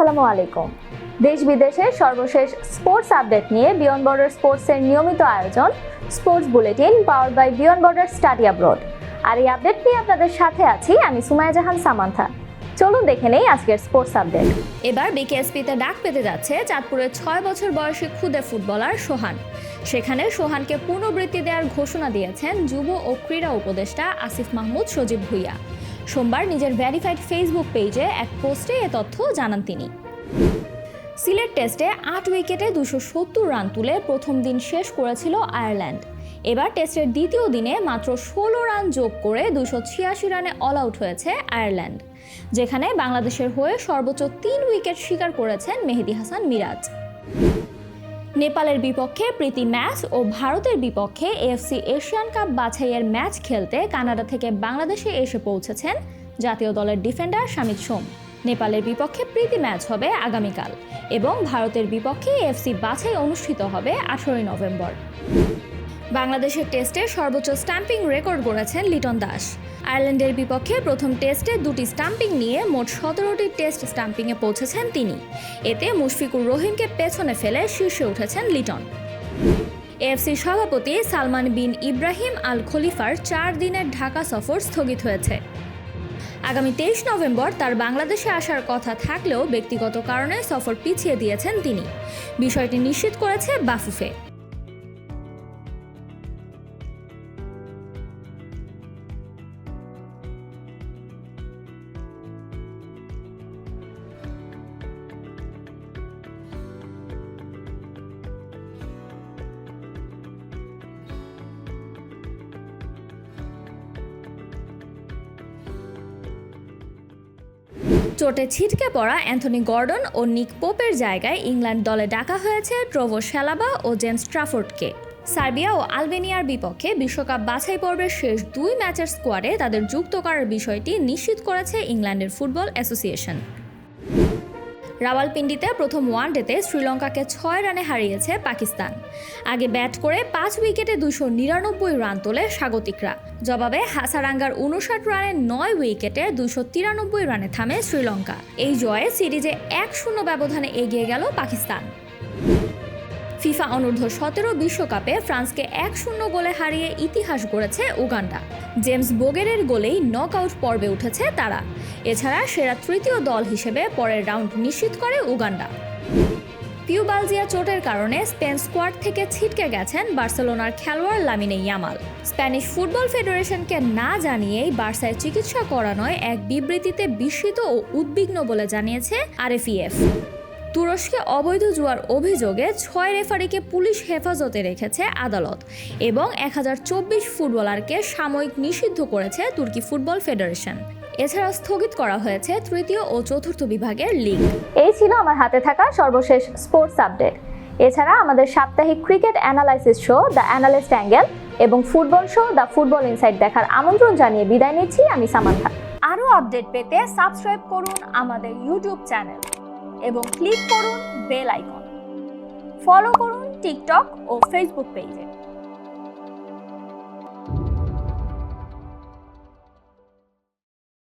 আসসালামু আলাইকুম। দেশ বিদেশের সর্বশেষ স্পোর্টস আপডেট নিয়ে বিয়ন্ড বর্ডার স্পোর্টসের নিয়মিত আয়োজন, sports bulletin power by beyond border study abroad আর এই আপডেট নিয়ে আপনাদের সাথে আছি আমি সুমায়া জাহান সামান্থা। চলুন দেখে নেই আজকের স্পোর্টস আপডেট। এবার বিকেএসপিতে ডাক পেতে যাচ্ছে চাঁদপুরের ছয় বছর বয়সী ক্ষুদে ফুটবলার সোহান। সেখানে সোহানকে পুনর্বৃত্তি দেওয়ার ঘোষণা দিয়েছেন যুব ও ক্রীড়া উপদেষ্টা আসিফ মাহমুদ সজীব ভুইয়া। সোমবার নিজের ভ্যারিফাইড ফেসবুক পেজে এক পোস্টে এ তথ্য জানান তিনি। সিলেট টেস্টে আট উইকেটে দুশো সত্তর রান তুলে প্রথম দিন শেষ করেছিল আয়ারল্যান্ড। এবার টেস্টের দ্বিতীয় দিনে মাত্র ষোলো রান যোগ করে দুশো ছিয়াশি রানে অল আউট হয়েছে আয়ারল্যান্ড, যেখানে বাংলাদেশের হয়ে সর্বোচ্চ তিন উইকেট শিকার করেছেন মেহেদি হাসান মিরাজ। নেপালের বিপক্ষে প্রীতি ম্যাচ ও ভারতের বিপক্ষে এফসি এশিয়ান কাপ বাছাইয়ের ম্যাচ খেলতে কানাডা থেকে বাংলাদেশে এসে পৌঁছেছেন জাতীয় দলের ডিফেন্ডার স্বামী সোম। নেপালের বিপক্ষে প্রীতি ম্যাচ হবে আগামীকাল এবং ভারতের বিপক্ষে এফসি বাছাই অনুষ্ঠিত হবে আঠারোই নভেম্বর। বাংলাদেশের টেস্টে সর্বোচ্চ স্টাম্পিং রেকর্ড গড়েছেন লিটন দাস। আয়ারল্যান্ডের বিপক্ষে প্রথম টেস্টে দুটি স্টাম্পিং নিয়ে মোট সতেরোটি টেস্ট স্টাম্পিংয়ে পৌঁছেছেন তিনি। এতে মুশফিকুর রহিমকে পেছনে ফেলে শীর্ষে উঠেছেন লিটন। এএফসি সভাপতি সালমান বিন ইব্রাহিম আল খলিফার চার দিনের ঢাকা সফর স্থগিত হয়েছে। আগামী তেইশ নভেম্বর তার বাংলাদেশে আসার কথা থাকলেও ব্যক্তিগত কারণে সফর পিছিয়ে দিয়েছেন তিনি। বিষয়টি নিশ্চিত করেছে বাফুফে। চোটে ছিটকে পড়া অ্যান্থনি গর্ডন ও নিক পোপের জায়গায় ইংল্যান্ড দলে ডাকা হয়েছে ট্রোভো শ্যালাবা ও জেমস ট্রাফোর্ডকে। সার্বিয়া ও আলবেনিয়ার বিপক্ষে বিশ্বকাপ বাছাই পর্বের শেষ দুই ম্যাচের স্কোয়াডে তাদের যুক্ত করার বিষয়টি নিশ্চিত করেছে ইংল্যান্ডের ফুটবল অ্যাসোসিয়েশন। রাওয়ালপিন্ডিতে প্রথম ওয়ানডেতে শ্রীলঙ্কাকে ছয় রানে হারিয়েছে পাকিস্তান। আগে ব্যাট করে পাঁচ উইকেটে দুশো নিরানব্বই রান তোলে স্বাগতিকরা। জবাবে হাসারাঙ্গার উনষাট রানে নয় উইকেটে দুশো তিরানব্বই রানে থামে শ্রীলঙ্কা। এই জয়ে সিরিজে এক শূন্য ব্যবধানে এগিয়ে গেল পাকিস্তান। ফিফা অনূর্ধ্ব সতেরো বিশ্বকাপে ফ্রান্সকে এক শূন্য গোলে হারিয়ে ইতিহাস গড়েছে উগান্ডা। জেমস বোগেরের গোলেই নক আউট পর্বে উঠেছে তারা। এছাড়া সেরা তৃতীয় দল হিসেবে পরের রাউন্ড নিশ্চিত করে উগান্ডা। পিউবালজিয়া চোটের কারণে স্পেন স্কোয়াড থেকে ছিটকে গেছেন বার্সেলোনার খেলোয়াড় লামিনে ইয়ামাল। স্প্যানিশ ফুটবল ফেডারেশনকে না জানিয়েই বার্সায় চিকিৎসা করানোয় এক বিবৃতিতে বিস্মিত ও উদ্বিগ্ন বলে জানিয়েছে আরএফইএফ তুরস্কে অবৈধ জুয়ার অভিযোগে ছয় রেফারিকে পুলিশ হেফাজতে রেখেছে আদালত এবং এক হাজার চব্বিশ ফুটবলারকে সাময়িক নিষিদ্ধ করেছে তুর্কি ফুটবল ফেডারেশন। এছাড়া স্থগিত করা হয়েছে তৃতীয় ও চতুর্থ বিভাগের লিগ। এই ছিল আমার হাতে থাকা সর্বশেষ স্পোর্টস আপডেট। এছাড়া আমাদের সাপ্তাহিক cricket analysis show, the analyst angle এবং football show, the football insight দেখার আমন্ত্রণ জানিয়ে বিদায় নিচ্ছি, আমি সামান্থা। আরও আপডেট পেতে সাবস্ক্রাইব করুন আমাদের ইউটিউব চ্যানেল। এবং ক্লিক করুন বেল আইকন ফলো করুন টিকটক ও ফেসবুক পেজে